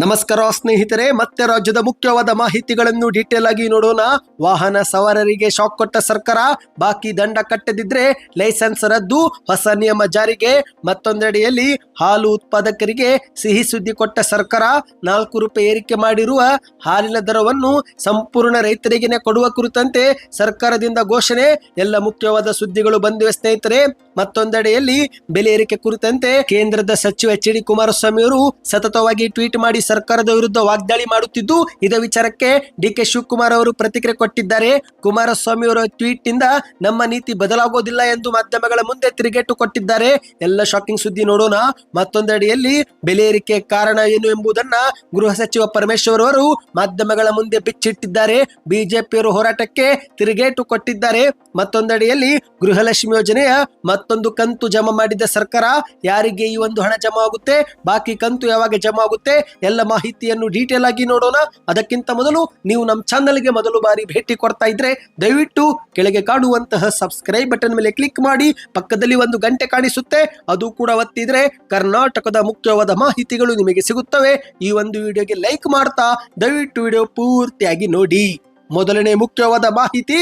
ನಮಸ್ಕಾರ ಸ್ನೇಹಿತರೆ, ಮತ್ತೆ ರಾಜ್ಯದ ಮುಖ್ಯವಾದ ಮಾಹಿತಿಗಳನ್ನು ಡೀಟೇಲ್ ಆಗಿ ನೋಡೋಣ. ವಾಹನ ಸವಾರರಿಗೆ ಶಾಕ್ ಕೊಟ್ಟ ಸರ್ಕಾರ, ಬಾಕಿ ದಂಡ ಕಟ್ಟದಿದ್ರೆ ಲೈಸೆನ್ಸ್ ರದ್ದು, ಹೊಸ ನಿಯಮ ಜಾರಿಗೆ. ಮತ್ತೊಂದೆಡೆಯಲ್ಲಿ ಹಾಲು ಉತ್ಪಾದಕರಿಗೆ ಸಿಹಿ ಸುದ್ದಿ ಕೊಟ್ಟ ಸರ್ಕಾರ, ನಾಲ್ಕು ರೂಪಾಯಿ ಏರಿಕೆ ಮಾಡಿರುವ ಹಾಲಿನ ದರವನ್ನು ಸಂಪೂರ್ಣ ರೈತರಿಗೆನೆ ಕೊಡುವ ಕುರಿತಂತೆ ಸರ್ಕಾರದಿಂದ ಘೋಷಣೆ. ಎಲ್ಲ ಮುಖ್ಯವಾದ ಸುದ್ದಿಗಳು ಬಂದಿವೆ ಸ್ನೇಹಿತರೆ. ಮತ್ತೊಂದೆಡೆಯಲ್ಲಿ ಬೆಲೆ ಏರಿಕೆ ಕುರಿತಂತೆ ಕೇಂದ್ರದ ಸಚಿವ ಎಚ್ ಡಿ ಕುಮಾರಸ್ವಾಮಿ ಅವರು ಸತತವಾಗಿ ಟ್ವೀಟ್ ಮಾಡಿ ಸರ್ಕಾರದ ವಿರುದ್ಧ ವಾಗ್ದಾಳಿ ಮಾಡುತ್ತಿದ್ದು, ಇದೇ ವಿಚಾರಕ್ಕೆ ಡಿ ಕೆ ಶಿವಕುಮಾರ್ ಅವರು ಪ್ರತಿಕ್ರಿಯೆ ಕೊಟ್ಟಿದ್ದಾರೆ. ಕುಮಾರಸ್ವಾಮಿ ಅವರ ಟ್ವೀಟ್ನಿಂದ ನಮ್ಮ ನೀತಿ ಬದಲಾಗೋದಿಲ್ಲ ಎಂದು ಮಾಧ್ಯಮಗಳ ಮುಂದೆ ತಿರುಗೇಟು ಕೊಟ್ಟಿದ್ದಾರೆ. ಎಲ್ಲ ಶಾಕಿಂಗ್ ಸುದ್ದಿ ನೋಡೋಣ. ಮತ್ತೊಂದೆಡೆಯಲ್ಲಿ ಬೆಲೆ ಏರಿಕೆ ಕಾರಣ ಏನು ಎಂಬುದನ್ನ ಗೃಹ ಸಚಿವ ಪರಮೇಶ್ವರ್ ಅವರು ಮಾಧ್ಯಮಗಳ ಮುಂದೆ ಬಿಚ್ಚಿಟ್ಟಿದ್ದಾರೆ. ಬಿಜೆಪಿಯವರು ಹೋರಾಟಕ್ಕೆ ತಿರುಗೇಟು ಕೊಟ್ಟಿದ್ದಾರೆ. ಮತ್ತೊಂದೆಡೆಯಲ್ಲಿ ಗೃಹಲಕ್ಷ್ಮಿ ಯೋಜನೆಯ ಮತ್ತೊಂದು ಕಂತು ಜಮಾ ಮಾಡಿದ ಸರ್ಕಾರ, ಯಾರಿಗೆ ಈ ಒಂದು ಹಣ ಜಮಾ ಆಗುತ್ತೆ? ಬಾಕಿ ಕಂತು ಯಾವಾಗ ಜಮಾ ಆಗುತ್ತೆ? ಎಲ್ಲ ಮಾಹಿತಿಯನ್ನು ಡೀಟೇಲ್ ಆಗಿ ನೋಡೋಣ. ಅದಕ್ಕಿಂತ ಮೊದಲು ನೀವು ನಮ್ಮ ಚಾನಲ್ಗೆ ಮೊದಲು ಬಾರಿ ಭೇಟಿ ಕೊಡ್ತಾ ಇದ್ರೆ ದಯವಿಟ್ಟು ಕೆಳಗೆ ಕಾಣುವಂತಹ ಸಬ್ಸ್ಕ್ರೈಬ್ ಬಟನ್ ಮೇಲೆ ಕ್ಲಿಕ್ ಮಾಡಿ, ಪಕ್ಕದಲ್ಲಿ ಒಂದು ಗಂಟೆ ಕಾಣಿಸುತ್ತೆ. ಅದು ಕೂಡ ಒತ್ತಿದ್ರೆ ಕರ್ನಾಟಕದ ಮುಖ್ಯವಾದ ಮಾಹಿತಿಗಳು ನಿಮಗೆ ಸಿಗುತ್ತವೆ. ಈ ಒಂದು ವಿಡಿಯೋಗೆ ಲೈಕ್ ಮಾಡ್ತಾ, ದಯವಿಟ್ಟು ವಿಡಿಯೋ ಪೂರ್ತಿಯಾಗಿ ನೋಡಿ. ಮೊದಲನೇ ಮುಖ್ಯವಾದ ಮಾಹಿತಿ.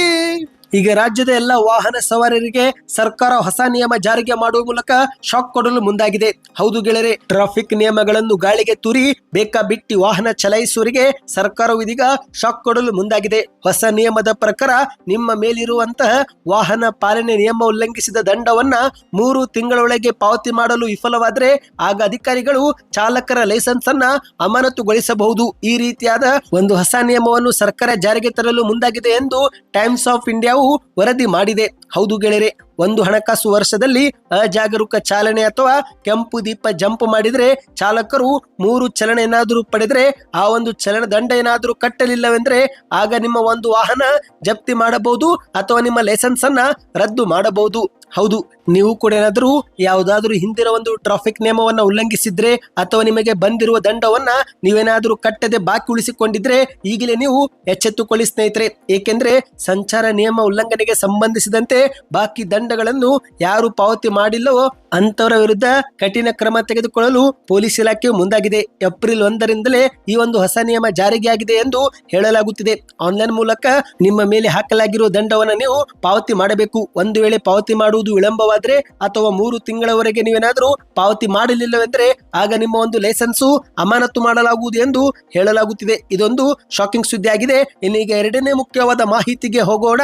ಈಗ ರಾಜ್ಯದ ಎಲ್ಲ ವಾಹನ ಸವಾರರಿಗೆ ಸರ್ಕಾರ ಹೊಸ ನಿಯಮ ಜಾರಿಗೆ ಮಾಡುವ ಮೂಲಕ ಶಾಕ್ ಕೊಡಲು ಮುಂದಾಗಿದೆ. ಹೌದು ಗೆಳೆಯರೆ, ಟ್ರಾಫಿಕ್ ನಿಯಮಗಳನ್ನು ಗಾಳಿಗೆ ತುರಿ ಬೇಕಾ ಬಿಟ್ಟಿ ವಾಹನ ಚಲಾಯಿಸುವರಿಗೆ ಸರ್ಕಾರವು ಇದೀಗ ಶಾಕ್ ಕೊಡಲು ಮುಂದಾಗಿದೆ. ಹೊಸ ನಿಯಮದ ಪ್ರಕಾರ ನಿಮ್ಮ ಮೇಲಿರುವಂತಹ ವಾಹನ ಪಾಲನೆ ನಿಯಮ ಉಲ್ಲಂಘಿಸಿದ ದಂಡವನ್ನ ಮೂರು ತಿಂಗಳೊಳಗೆ ಪಾವತಿ ಮಾಡಲು ವಿಫಲವಾದರೆ ಆಗ ಅಧಿಕಾರಿಗಳು ಚಾಲಕರ ಲೈಸೆನ್ಸ್ ಅನ್ನ ಅಮಾನತುಗೊಳಿಸಬಹುದು. ಈ ರೀತಿಯಾದ ಒಂದು ಹೊಸ ನಿಯಮವನ್ನು ಸರ್ಕಾರ ಜಾರಿಗೆ ತರಲು ಮುಂದಾಗಿದೆ ಎಂದು ಟೈಮ್ಸ್ ಆಫ್ ಇಂಡಿಯಾವು ವರದಿ ಮಾಡಿದೆ. ಹೌದು ಗೆಳೆಯರೆ, ಒಂದು ಹಣಕಾಸು ವರ್ಷದಲ್ಲಿ ಅಜಾಗರೂಕ ಚಾಲನೆ ಅಥವಾ ಕೆಂಪು ದೀಪ ಜಂಪ್ ಮಾಡಿದರೆ ಚಾಲಕರು ಮೂರು ಚಲನ ಏನಾದರೂ ಪಡೆದ್ರೆ ಆ ಒಂದು ಚಲನ ದಂಡ ಏನಾದರೂ ಕಟ್ಟಲಿಲ್ಲವೆಂದ್ರೆ ಆಗ ನಿಮ್ಮ ಒಂದು ವಾಹನ ಜಪ್ತಿ ಮಾಡಬಹುದು ಅಥವಾ ನಿಮ್ಮ ಲೈಸೆನ್ಸ್ ಅನ್ನ ರದ್ದು ಮಾಡಬಹುದು. ಹೌದು, ನೀವು ಕೂಡ ಏನಾದರೂ ಯಾವುದಾದ್ರೂ ಹಿಂದಿನ ಒಂದು ಟ್ರಾಫಿಕ್ ನಿಯಮವನ್ನ ಉಲ್ಲಂಘಿಸಿದ್ರೆ ಅಥವಾ ನಿಮಗೆ ಬಂದಿರುವ ದಂಡವನ್ನ ನೀವೇನಾದರೂ ಕಟ್ಟದೆ ಬಾಕಿ ಉಳಿಸಿಕೊಂಡಿದ್ರೆ ಈಗಲೇ ನೀವು ಎಚ್ಚೆತ್ತುಕೊಳ್ಳಿ ಸ್ನೇಹಿತರೆ. ಏಕೆಂದ್ರೆ ಸಂಚಾರ ನಿಯಮ ಉಲ್ಲಂಘನೆಗೆ ಸಂಬಂಧಿಸಿದಂತೆ ಬಾಕಿ ದಂಡಗಳನ್ನು ಯಾರು ಪಾವತಿ ಮಾಡಿಲ್ಲವೋ ಅಂತವರ ವಿರುದ್ಧ ಕಠಿಣ ಕ್ರಮ ತೆಗೆದುಕೊಳ್ಳಲು ಪೊಲೀಸ್ ಇಲಾಖೆಯು ಮುಂದಾಗಿದೆ. ಏಪ್ರಿಲ್ ಒಂದರಿಂದಲೇ ಈ ಒಂದು ಹೊಸ ನಿಯಮ ಜಾರಿಗೆ ಆಗಿದೆ ಎಂದು ಹೇಳಲಾಗುತ್ತಿದೆ. ಆನ್ಲೈನ್ ಮೂಲಕ ನಿಮ್ಮ ಮೇಲೆ ಹಾಕಲಾಗಿರುವ ದಂಡವನ್ನು ನೀವು ಪಾವತಿ ಮಾಡಬೇಕು. ಒಂದು ವೇಳೆ ಪಾವತಿ ಮಾಡುವುದು ವಿಳಂಬವಾದರೆ ಅಥವಾ ಮೂರು ತಿಂಗಳವರೆಗೆ ನೀವೇನಾದರೂ ಪಾವತಿ ಮಾಡಲಿಲ್ಲವೆಂದರೆ ಆಗ ನಿಮ್ಮ ಒಂದು ಲೈಸೆನ್ಸು ಅಮಾನತು ಮಾಡಲಾಗುವುದು ಎಂದು ಹೇಳಲಾಗುತ್ತಿದೆ. ಇದೊಂದು ಶಾಕಿಂಗ್ ಸುದ್ದಿ ಆಗಿದೆ ಇನ್ನೀಗ ಎರಡನೇ ಮುಖ್ಯವಾದ ಮಾಹಿತಿಗೆ ಹೋಗೋಣ.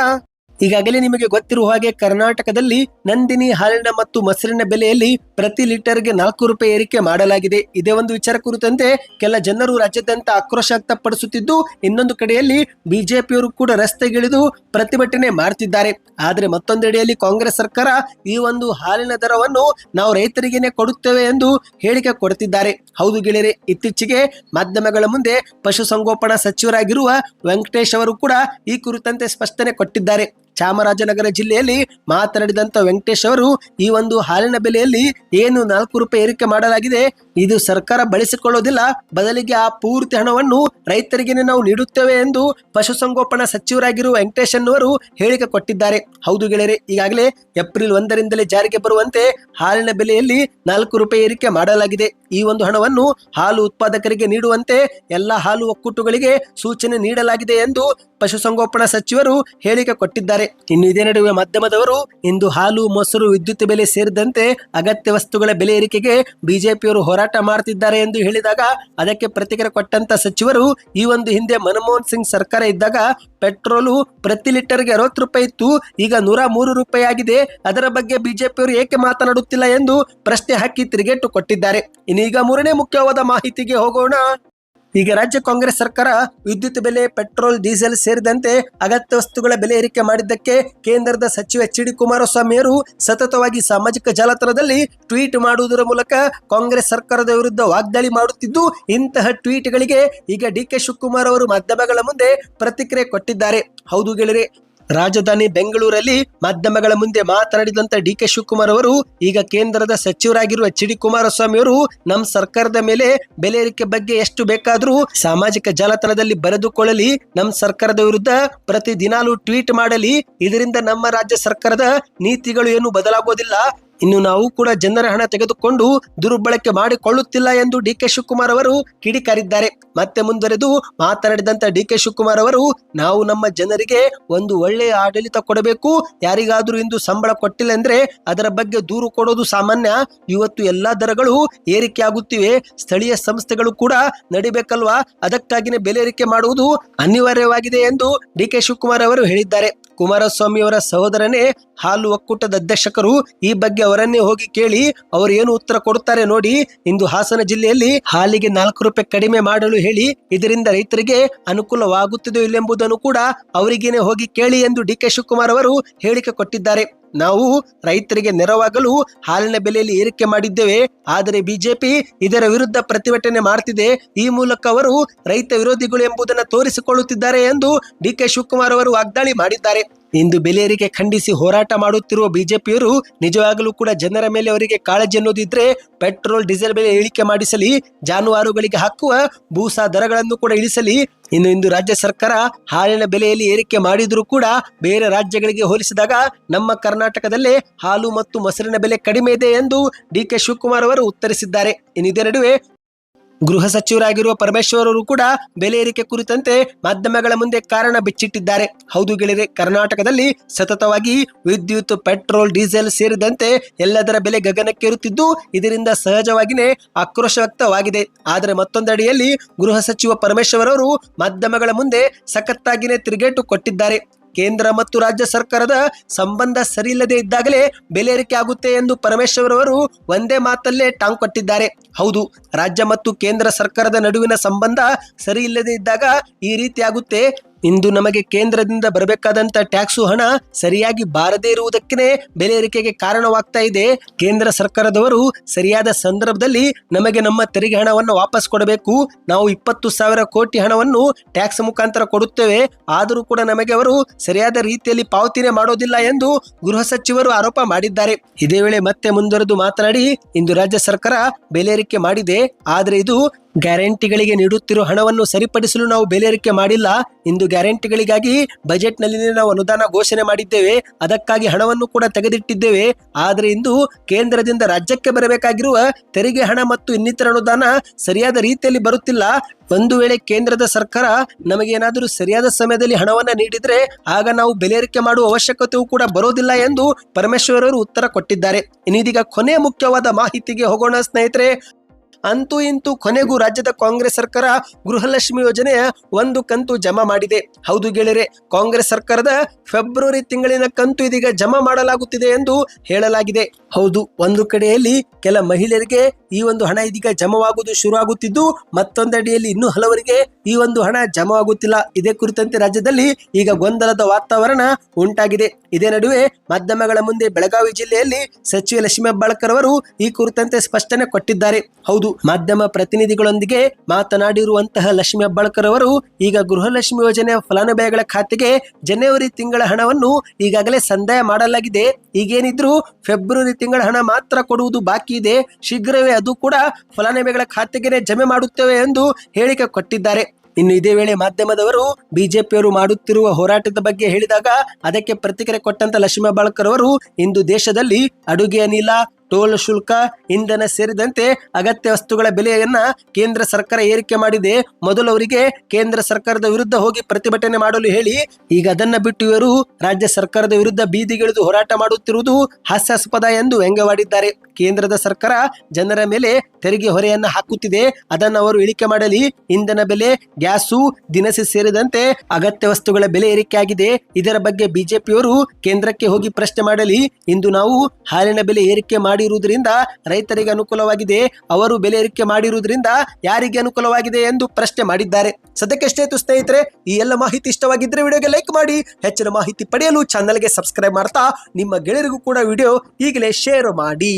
ಈಗಾಗಲೇ ನಿಮಗೆ ಗೊತ್ತಿರುವ ಹಾಗೆ ಕರ್ನಾಟಕದಲ್ಲಿ ನಂದಿನಿ, ಹಾಲಿನ ಮತ್ತು ಮೊಸರಿನ ಬೆಲೆಯಲ್ಲಿ ಪ್ರತಿ ಲೀಟರ್ಗೆ ನಾಲ್ಕು ರೂಪಾಯಿ ಏರಿಕೆ ಮಾಡಲಾಗಿದೆ. ಇದೇ ಒಂದು ವಿಚಾರ ಕುರಿತಂತೆ ಕೆಲ ಜನರು ರಾಜ್ಯಾದ್ಯಂತ ಆಕ್ರೋಶ ವ್ಯಕ್ತಪಡಿಸುತ್ತಿದ್ದು, ಇನ್ನೊಂದು ಕಡೆಯಲ್ಲಿ ಬಿಜೆಪಿಯವರು ಕೂಡ ರಸ್ತೆಗಿಳಿದು ಪ್ರತಿಭಟನೆ ಮಾಡುತ್ತಿದ್ದಾರೆ ಆದರೆ ಮತ್ತೊಂದೆಡೆಯಲ್ಲಿ ಕಾಂಗ್ರೆಸ್ ಸರ್ಕಾರ ಈ ಒಂದು ಹಾಲಿನ ದರವನ್ನು ನಾವು ರೈತರಿಗೇನೆ ಕೊಡುತ್ತೇವೆ ಎಂದು ಹೇಳಿಕೆ ಕೊಡುತ್ತಿದ್ದಾರೆ ಹೌದು ಗೆಳೆಯರೆ, ಇತ್ತೀಚೆಗೆ ಮಾಧ್ಯಮಗಳ ಮುಂದೆ ಪಶುಸಂಗೋಪನಾ ಸಚಿವರಾಗಿರುವ ವೆಂಕಟೇಶ್ ಅವರು ಕೂಡ ಈ ಕುರಿತಂತೆ ಸ್ಪಷ್ಟನೆ ಕೊಟ್ಟಿದ್ದಾರೆ. ಚಾಮರಾಜನಗರ ಜಿಲ್ಲೆಯಲ್ಲಿ ಮಾತನಾಡಿದಂತ ವೆಂಕಟೇಶ್ ಅವರು, ಈ ಒಂದು ಹಾಲಿನ ಬೆಲೆಯಲ್ಲಿ ಏನು ನಾಲ್ಕು ರೂಪಾಯಿ ಏರಿಕೆ ಮಾಡಲಾಗಿದೆ, ಇದು ಸರ್ಕಾರ ಬಳಸಿಕೊಳ್ಳೋದಿಲ್ಲ, ಬದಲಿಗೆ ಆ ಪೂರ್ತಿ ಹಣವನ್ನು ರೈತರಿಗೆ ನಾವು ನೀಡುತ್ತೇವೆ ಎಂದು ಪಶುಸಂಗೋಪನಾ ಸಚಿವರಾಗಿರುವ ವೆಂಕಟೇಶ್ ಅನ್ನುವರು ಹೇಳಿಕೆ ಕೊಟ್ಟಿದ್ದಾರೆ. ಹೌದು ಗೆಳೆಯರೆ, ಈಗಾಗಲೇ ಏಪ್ರಿಲ್ ಒಂದರಿಂದಲೇ ಜಾರಿಗೆ ಬರುವಂತೆ ಹಾಲಿನ ಬೆಲೆಯಲ್ಲಿ ನಾಲ್ಕು ರೂಪಾಯಿ ಏರಿಕೆ ಮಾಡಲಾಗಿದೆ. ಈ ಒಂದು ಹಣವನ್ನು ಹಾಲು ಉತ್ಪಾದಕರಿಗೆ ನೀಡುವಂತೆ ಎಲ್ಲ ಹಾಲು ಒಕ್ಕೂಟಗಳಿಗೆ ಸೂಚನೆ ನೀಡಲಾಗಿದೆ ಎಂದು ಪಶುಸಂಗೋಪನಾ ಸಚಿವರು ಹೇಳಿಕೆ ಕೊಟ್ಟಿದ್ದಾರೆ. ಇನ್ನು ಇದೇ ನಡುವೆ ಮಾಧ್ಯಮದವರು ಇಂದು ಹಾಲು, ಮೊಸರು, ವಿದ್ಯುತ್ ಬೆಲೆ ಸೇರಿದಂತೆ ಅಗತ್ಯ ವಸ್ತುಗಳ ಬೆಲೆ ಏರಿಕೆಗೆ ಬಿಜೆಪಿಯವರು ಹೋರಾಟ ಮಾಡುತ್ತಿದ್ದಾರೆ ಎಂದು ಹೇಳಿದಾಗ ಅದಕ್ಕೆ ಪ್ರತಿಕ್ರಿಯೆ ಕೊಟ್ಟಂತ ಸಚಿವರು, ಈ ಒಂದು ಹಿಂದೆ ಮನಮೋಹನ್ ಸಿಂಗ್ ಸರ್ಕಾರ ಇದ್ದಾಗ ಪೆಟ್ರೋಲು ಪ್ರತಿ ಲೀಟರ್ಗೆ ಅರವತ್ತು ರೂಪಾಯಿ ಇತ್ತು, ಈಗ ನೂರ ಮೂರು ರೂಪಾಯಿ ಆಗಿದೆ, ಅದರ ಬಗ್ಗೆ ಬಿಜೆಪಿಯವರು ಏಕೆ ಮಾತನಾಡುತ್ತಿಲ್ಲ ಎಂದು ಪ್ರಶ್ನೆ ಹಾಕಿ ತಿರುಗೇಟು ಕೊಟ್ಟಿದ್ದಾರೆ. ಇನ್ನೀಗ ಮೂರನೇ ಮುಖ್ಯವಾದ ಮಾಹಿತಿಗೆ ಹೋಗೋಣ. ಈಗ ರಾಜ್ಯ ಕಾಂಗ್ರೆಸ್ ಸರ್ಕಾರ ವಿದ್ಯುತ್ ಬೆಲೆ, ಪೆಟ್ರೋಲ್, ಡೀಸೆಲ್ ಸೇರಿದಂತೆ ಅಗತ್ಯ ವಸ್ತುಗಳ ಬೆಲೆ ಏರಿಕೆ ಮಾಡಿದ್ದಕ್ಕೆ ಕೇಂದ್ರದ ಸಚಿವ ಎಚ್ ಡಿ ಕುಮಾರಸ್ವಾಮಿಯವರು ಸತತವಾಗಿ ಸಾಮಾಜಿಕ ಜಾಲತಾಣದಲ್ಲಿ ಟ್ವೀಟ್ ಮಾಡುವುದರ ಮೂಲಕ ಕಾಂಗ್ರೆಸ್ ಸರ್ಕಾರದ ವಿರುದ್ಧ ವಾಗ್ದಾಳಿ ಮಾಡುತ್ತಿದ್ದು, ಇಂತಹ ಟ್ವೀಟ್ಗಳಿಗೆ ಈಗ ಡಿ ಕೆ ಶಿವಕುಮಾರ್ ಅವರು ಮಾಧ್ಯಮಗಳ ಮುಂದೆ ಪ್ರತಿಕ್ರಿಯೆ ಕೊಟ್ಟಿದ್ದಾರೆ. ಹೌದು ಗೆಳೆಯರೆ ರಾಜಧಾನಿ ಬೆಂಗಳೂರಲ್ಲಿ ಮಾಧ್ಯಮಗಳ ಮುಂದೆ ಮಾತನಾಡಿದಂತ ಡಿ ಕೆ ಶಿವಕುಮಾರ್ ಅವರು, ಈಗ ಕೇಂದ್ರದ ಸಚಿವರಾಗಿರುವ ಎಚ್ ಡಿ ಕುಮಾರಸ್ವಾಮಿ ಅವರು ನಮ್ಮ ಸರ್ಕಾರದ ಮೇಲೆ ಬೆಲೆ ಏರಿಕೆ ಬಗ್ಗೆ ಎಷ್ಟು ಬೇಕಾದರೂ ಸಾಮಾಜಿಕ ಜಾಲತಾಣದಲ್ಲಿ ಬರೆದುಕೊಳ್ಳಲಿ ನಮ್ಮ ಸರ್ಕಾರದ ವಿರುದ್ಧ ಪ್ರತಿ ಟ್ವೀಟ್ ಮಾಡಲಿ, ಇದರಿಂದ ನಮ್ಮ ರಾಜ್ಯ ಸರ್ಕಾರದ ನೀತಿಗಳು ಏನು ಬದಲಾಗೋದಿಲ್ಲ ಇನ್ನು ನಾವು ಕೂಡ ಜನರ ಹಣ ತೆಗೆದುಕೊಂಡು ದುರ್ಬಳಕೆ ಮಾಡಿಕೊಳ್ಳುತ್ತಿಲ್ಲ ಎಂದು ಡಿ ಕೆ ಶಿವಕುಮಾರ್ ಅವರು ಕಿಡಿಕಾರಿದ್ದಾರೆ. ಮತ್ತೆ ಮುಂದುವರೆದು ಮಾತನಾಡಿದಂತ ಡಿ ಕೆ ಶಿವಕುಮಾರ್ ಅವರು, ನಾವು ನಮ್ಮ ಜನರಿಗೆ ಒಂದು ಒಳ್ಳೆಯ ಆಡಳಿತ ಕೊಡಬೇಕು, ಯಾರಿಗಾದರೂ ಇಂದು ಸಂಬಳ ಕೊಟ್ಟಿಲ್ಲ ಅಂದ್ರೆ ಅದರ ಬಗ್ಗೆ ದೂರು ಕೊಡೋದು ಸಾಮಾನ್ಯ. ಇವತ್ತು ಎಲ್ಲಾ ದರಗಳು ಏರಿಕೆ ಆಗುತ್ತಿವೆ, ಸ್ಥಳೀಯ ಸಂಸ್ಥೆಗಳು ಕೂಡ ನಡಿಬೇಕಲ್ವಾ? ಅದಕ್ಕಾಗಿನೇ ಬೆಲೆ ಏರಿಕೆ ಮಾಡುವುದು ಅನಿವಾರ್ಯವಾಗಿದೆ ಎಂದು ಡಿ ಕೆ ಶಿವಕುಮಾರ್ ಅವರು ಹೇಳಿದ್ದಾರೆ. ಕುಮಾರಸ್ವಾಮಿ ಅವರ ಸಹೋದರನೇ ಹಾಲು ಒಕ್ಕೂಟದ ಅಧ್ಯಕ್ಷಕರು ಈ ಬಗ್ಗೆ ಅವರನ್ನೇ ಹೋಗಿ ಕೇಳಿ ಅವರು ಏನು ಉತ್ತರ ಕೊಡುತ್ತಾರೆ ನೋಡಿ. ಇಂದು ಹಾಸನ ಜಿಲ್ಲೆಯಲ್ಲಿ ಹಾಲಿಗೆ ನಾಲ್ಕು ರೂಪಾಯಿ ಕಡಿಮೆ ಮಾಡಲು ಹೇಳಿ ಇದರಿಂದ ರೈತರಿಗೆ ಅನುಕೂಲವಾಗುತ್ತಿದೆಯೋ ಇಲ್ಲೆಂಬುದನ್ನು ಕೂಡ ಅವರಿಗೇನೆ ಹೋಗಿ ಕೇಳಿ ಎಂದು ಡಿ ಕೆ ಶಿವಕುಮಾರ್ ಅವರು ಹೇಳಿಕೆ ಕೊಟ್ಟಿದ್ದಾರೆ. ನಾವು ರೈತರಿಗೆ ನೆರವಾಗಲು ಹಾಲಿನ ಬೆಲೆಯಲ್ಲಿ ಏರಿಕೆ ಮಾಡಿದ್ದೇವೆ. ಆದರೆ ಬಿಜೆಪಿ ಇದರ ವಿರುದ್ಧ ಪ್ರತಿಭಟನೆ ಮಾಡ್ತಿದೆ. ಈ ಮೂಲಕ ಅವರು ರೈತ ವಿರೋಧಿಗಳು ಎಂಬುದನ್ನು ತೋರಿಸಿಕೊಳ್ಳುತ್ತಿದ್ದಾರೆ ಎಂದು ಡಿ ಕೆ ಶಿವಕುಮಾರ್ ಅವರು ವಾಗ್ದಾಳಿ ಮಾಡಿದ್ದಾರೆ. ಇಂದು ಬೆಲೆ ಏರಿಕೆ ಖಂಡಿಸಿ ಹೋರಾಟ ಮಾಡುತ್ತಿರುವ ಬಿಜೆಪಿಯವರು ನಿಜವಾಗಲೂ ಕೂಡ ಜನರ ಮೇಲೆ ಅವರಿಗೆ ಕಾಳಜಿ ಅನ್ನೋದಿದ್ರೆ ಪೆಟ್ರೋಲ್, ಡೀಸೆಲ್ ಬೆಲೆ ಇಳಿಕೆ ಮಾಡಿಸಲಿ, ಜಾನುವಾರುಗಳಿಗೆ ಹಾಕುವ ಭೂಸಾ ದರಗಳನ್ನು ಕೂಡ ಇಳಿಸಲಿ. ಇನ್ನು ಇಂದು ರಾಜ್ಯ ಸರ್ಕಾರ ಹಾಲಿನ ಬೆಲೆಯಲ್ಲಿ ಏರಿಕೆ ಮಾಡಿದರೂ ಕೂಡ ಬೇರೆ ರಾಜ್ಯಗಳಿಗೆ ಹೋಲಿಸಿದಾಗ ನಮ್ಮ ಕರ್ನಾಟಕದಲ್ಲೇ ಹಾಲು ಮತ್ತು ಮೊಸರಿನ ಬೆಲೆ ಕಡಿಮೆ ಇದೆ ಎಂದು ಡಿ ಕೆ ಶಿವಕುಮಾರ್ ಅವರು ಉತ್ತರಿಸಿದ್ದಾರೆ. ಇನ್ನು ಇದೇ ನಡುವೆ ಗೃಹ ಸಚಿವರಾಗಿರುವ ಪರಮೇಶ್ವರ್ ಅವರು ಕೂಡ ಬೆಲೆ ಏರಿಕೆ ಕುರಿತಂತೆ ಮಾಧ್ಯಮಗಳ ಮುಂದೆ ಕಾರಣ ಬಿಚ್ಚಿಟ್ಟಿದ್ದಾರೆ. ಹೌದು ಗೆಳೆಯರೆ, ಕರ್ನಾಟಕದಲ್ಲಿ ಸತತವಾಗಿ ವಿದ್ಯುತ್, ಪೆಟ್ರೋಲ್, ಡೀಸೆಲ್ ಸೇರಿದಂತೆ ಎಲ್ಲದರ ಬೆಲೆ ಗಗನಕ್ಕೇರುತ್ತಿದ್ದು, ಇದರಿಂದ ಸಹಜವಾಗಿಯೇ ಆಕ್ರೋಶ ವ್ಯಕ್ತವಾಗಿದೆ. ಆದರೆ ಮತ್ತೊಂದಡಿಯಲ್ಲಿ ಗೃಹ ಸಚಿವ ಪರಮೇಶ್ವರ್ ಅವರು ಮಾಧ್ಯಮಗಳ ಮುಂದೆ ಸಖತ್ತಾಗಿನೇ ತಿರುಗೇಟು ಕೊಟ್ಟಿದ್ದಾರೆ. ಕೇಂದ್ರ ಮತ್ತು ರಾಜ್ಯ ಸರ್ಕಾರದ ಸಂಬಂಧ ಸರಿಯಿಲ್ಲದೆ ಇದ್ದಾಗಲೇ ಬೆಲೆ ಏರಿಕೆ ಆಗುತ್ತೆ ಎಂದು ಪರಮೇಶ್ವರ್ ಅವರು ಒಂದೇ ಮಾತಲ್ಲೇ ಟಾಂಗ್ ಕೊಟ್ಟಿದ್ದಾರೆ. ಹೌದು, ರಾಜ್ಯ ಮತ್ತು ಕೇಂದ್ರ ಸರ್ಕಾರದ ನಡುವಿನ ಸಂಬಂಧ ಸರಿ ಇಲ್ಲದೆ ಇದ್ದಾಗ ಈ ರೀತಿ ಆಗುತ್ತೆ. ಇಂದು ನಮಗೆ ಕೇಂದ್ರದಿಂದ ಬರಬೇಕಾದಂತ ಟ್ಯಾಕ್ಸು ಹಣ ಸರಿಯಾಗಿ ಬಾರದೇ ಇರುವುದಕ್ಕೆ ಬೆಲೆ ಏರಿಕೆಗೆ ಕಾರಣವಾಗ್ತಾ ಇದೆ. ಕೇಂದ್ರ ಸರ್ಕಾರದವರು ಸರಿಯಾದ ಸಂದರ್ಭದಲ್ಲಿ ನಮಗೆ ನಮ್ಮ ತೆರಿಗೆ ಹಣವನ್ನು ವಾಪಸ್ ಕೊಡಬೇಕು. ನಾವು ಇಪ್ಪತ್ತು ಸಾವಿರ ಕೋಟಿ ಹಣವನ್ನು ಟ್ಯಾಕ್ಸ್ ಮುಖಾಂತರ ಕೊಡುತ್ತೇವೆ. ಆದರೂ ಕೂಡ ನಮಗೆ ಅವರು ಸರಿಯಾದ ರೀತಿಯಲ್ಲಿ ಪಾವತಿನೇ ಮಾಡೋದಿಲ್ಲ ಎಂದು ಗೃಹ ಸಚಿವರು ಆರೋಪ ಮಾಡಿದ್ದಾರೆ. ಇದೇ ವೇಳೆ ಮತ್ತೆ ಮುಂದುವರೆದು ಮಾತನಾಡಿ, ಇಂದು ರಾಜ್ಯ ಸರ್ಕಾರ ಬೆಲೆ ಮಾಡಿದೆ. ಆದರೆ ಇದು ಗ್ಯಾರಂಟಿಗಳಿಗೆ ನೀಡುತ್ತಿರುವ ಹಣವನ್ನು ಸರಿಪಡಿಸಲು ನಾವು ಬೆಲೆ ಏರಿಕೆ ಮಾಡಿಲ್ಲ. ಇಂದು ಗ್ಯಾರಂಟಿಗಳಿಗಾಗಿ ಬಜೆಟ್ನಲ್ಲಿ ನಾವು ಅನುದಾನ ಘೋಷಣೆ ಮಾಡಿದ್ದೇವೆ. ಅದಕ್ಕಾಗಿ ಹಣವನ್ನು ಕೂಡ ತೆಗೆದಿಟ್ಟಿದ್ದೇವೆ. ಆದರೆ ಇಂದು ಕೇಂದ್ರದಿಂದ ರಾಜ್ಯಕ್ಕೆ ಬರಬೇಕಾಗಿರುವ ತೆರಿಗೆ ಹಣ ಮತ್ತು ಇನ್ನಿತರ ಅನುದಾನ ಸರಿಯಾದ ರೀತಿಯಲ್ಲಿ ಬರುತ್ತಿಲ್ಲ. ಒಂದು ವೇಳೆ ಕೇಂದ್ರದ ಸರ್ಕಾರ ನಮಗೇನಾದರೂ ಸರಿಯಾದ ಸಮಯದಲ್ಲಿ ಹಣವನ್ನು ನೀಡಿದರೆ ಆಗ ನಾವು ಬೆಲೆ ಏರಿಕೆ ಮಾಡುವ ಅವಶ್ಯಕತೆಯೂ ಕೂಡ ಬರೋದಿಲ್ಲ ಎಂದು ಪರಮೇಶ್ವರ್ ಅವರು ಉತ್ತರ ಕೊಟ್ಟಿದ್ದಾರೆ. ಇನ್ನೀಗ ಕೊನೆ ಮುಖ್ಯವಾದ ಮಾಹಿತಿಗೆ ಹೋಗೋಣ ಸ್ನೇಹಿತರೆ. ಅಂತೂ ಇಂತೂ ಕೊನೆಗೂ ರಾಜ್ಯದ ಕಾಂಗ್ರೆಸ್ ಸರ್ಕಾರ ಗೃಹಲಕ್ಷ್ಮಿ ಯೋಜನೆಯ ಒಂದು ಕಂತು ಜಮಾ ಮಾಡಿದೆ. ಹೌದು ಗೆಳೆಯರೆ, ಕಾಂಗ್ರೆಸ್ ಸರ್ಕಾರದ ಫೆಬ್ರವರಿ ತಿಂಗಳಿನ ಕಂತು ಇದೀಗ ಜಮಾ ಮಾಡಲಾಗುತ್ತಿದೆ ಎಂದು ಹೇಳಲಾಗಿದೆ. ಹೌದು, ಒಂದು ಕಡೆಯಲ್ಲಿ ಕೆಲ ಮಹಿಳೆಯರಿಗೆ ಈ ಒಂದು ಹಣ ಇದೀಗ ಜಮವಾಗುವುದು ಶುರು ಆಗುತ್ತಿದ್ದು ಮತ್ತೊಂದಡಿಯಲ್ಲಿ ಇನ್ನೂ ಹಲವರಿಗೆ ಈ ಒಂದು ಹಣ ಜಮವಾಗುತ್ತಿಲ್ಲ. ಇದೇ ಕುರಿತಂತೆ ರಾಜ್ಯದಲ್ಲಿ ಈಗ ಗೊಂದಲದ ವಾತಾವರಣ ಉಂಟಾಗಿದೆ. ಇದೇ ನಡುವೆ ಮಾಧ್ಯಮಗಳ ಮುಂದೆ ಬೆಳಗಾವಿ ಜಿಲ್ಲೆಯಲ್ಲಿ ಸಚಿವ ಲಕ್ಷ್ಮೀ ಹೆಬ್ಬಾಳ್ಕರ್ ಅವರು ಈ ಕುರಿತಂತೆ ಸ್ಪಷ್ಟನೆ ಕೊಟ್ಟಿದ್ದಾರೆ. ಹೌದು ಮಾಧ್ಯಮ ಪ್ರತಿನಿಧಿಗಳೊಂದಿಗೆ ಮಾತನಾಡಿರುವಂತಹ ಲಕ್ಷ್ಮಿ ಅಬ್ಬಾಳ್ಕರ್ ಅವರು, ಈಗ ಗೃಹಲಕ್ಷ್ಮಿ ಯೋಜನೆಯ ಫಲಾನುಭವಿಗಳ ಖಾತೆಗೆ ಜನವರಿ ತಿಂಗಳ ಹಣವನ್ನು ಈಗಾಗಲೇ ಸಂದಾಯ ಮಾಡಲಾಗಿದೆ. ಈಗೇನಿದ್ರು ಫೆಬ್ರವರಿ ತಿಂಗಳ ಹಣ ಮಾತ್ರ ಕೊಡುವುದು ಬಾಕಿ ಇದೆ. ಶೀಘ್ರವೇ ಅದು ಕೂಡ ಫಲಾನುಭವಿಗಳ ಖಾತೆಗೆ ಜಮೆ ಮಾಡುತ್ತೇವೆ ಎಂದು ಹೇಳಿಕೆ ಕೊಟ್ಟಿದ್ದಾರೆ. ಇನ್ನು ಇದೇ ವೇಳೆ ಮಾಧ್ಯಮದವರು ಬಿಜೆಪಿಯವರು ಮಾಡುತ್ತಿರುವ ಹೋರಾಟದ ಬಗ್ಗೆ ಹೇಳಿದಾಗ ಅದಕ್ಕೆ ಪ್ರತಿಕ್ರಿಯೆ ಕೊಟ್ಟಂತ ಲಕ್ಷ್ಮೀ ಬಾಳ್ಕರ್ ಅವರು, ಇಂದು ದೇಶದಲ್ಲಿ ಅಡುಗೆ ಅನಿಲ ಟೋಲ್ ಶುಲ್ಕ, ಇಂಧನ ಸೇರಿದಂತೆ ಅಗತ್ಯ ವಸ್ತುಗಳ ಬೆಲೆಯನ್ನ ಕೇಂದ್ರ ಸರ್ಕಾರ ಏರಿಕೆ ಮಾಡಿದೆ. ಮೊದಲು ಅವರಿಗೆ ಕೇಂದ್ರ ಸರ್ಕಾರದ ವಿರುದ್ಧ ಹೋಗಿ ಪ್ರತಿಭಟನೆ ಮಾಡಲು ಹೇಳಿ, ಈಗ ಅದನ್ನ ಬಿಟ್ಟು ಇವರು ರಾಜ್ಯ ಸರ್ಕಾರದ ವಿರುದ್ಧ ಬೀದಿಗಿಳಿದು ಹೋರಾಟ ಮಾಡುತ್ತಿರುವುದು ಹಾಸ್ಯಾಸ್ಪದ ಎಂದು ವ್ಯಂಗ್ಯವಾಡಿದ್ದಾರೆ. ಕೇಂದ್ರದ ಸರ್ಕಾರ ಜನರ ಮೇಲೆ ತೆರಿಗೆ ಹೊರೆಯನ್ನ ಹಾಕುತ್ತಿದೆ. ಅದನ್ನು ಅವರು ಇಳಿಕೆ ಮಾಡಲಿ. ಇಂಧನ ಬೆಲೆ, ಗ್ಯಾಸು, ದಿನಸಿ ಸೇರಿದಂತೆ ಅಗತ್ಯ ವಸ್ತುಗಳ ಬೆಲೆ ಏರಿಕೆಯಾಗಿದೆ ಇದರ ಬಗ್ಗೆ ಬಿಜೆಪಿಯವರು ಕೇಂದ್ರಕ್ಕೆ ಹೋಗಿ ಪ್ರಶ್ನೆ ಮಾಡಲಿ. ಇಂದು ನಾವು ಹಾಲಿನ ಬೆಲೆ ಏರಿಕೆ ಮಾಡಿರುವುದರಿಂದ ರೈತರಿಗೆ ಅನುಕೂಲವಾಗಿದೆ, ಅವರು ಬೆಲೆ ಏರಿಕೆ ಮಾಡಿರುವುದರಿಂದ ಯಾರಿಗೆ ಅನುಕೂಲವಾಗಿದೆ ಎಂದು ಪ್ರಶ್ನೆ ಮಾಡಿದ್ದಾರೆ. ಸದ್ಯಕ್ಕೆ ಇತ್ತು ಸ್ನೇಹಿತರೆ, ಈ ಎಲ್ಲ ಮಾಹಿತಿ ಇಷ್ಟವಾಗಿದ್ದರೆ ವಿಡಿಯೋಗೆ ಲೈಕ್ ಮಾಡಿ, ಹೆಚ್ಚಿನ ಮಾಹಿತಿ ಪಡೆಯಲು ಚಾನಲ್ಗೆ ಸಬ್ಸ್ಕ್ರೈಬ್ ಮಾಡ್ತಾ, ನಿಮ್ಮ ಗೆಳೆಯರಿಗೂ ಕೂಡ ವಿಡಿಯೋ ಈಗಲೇ ಶೇರ್ ಮಾಡಿ.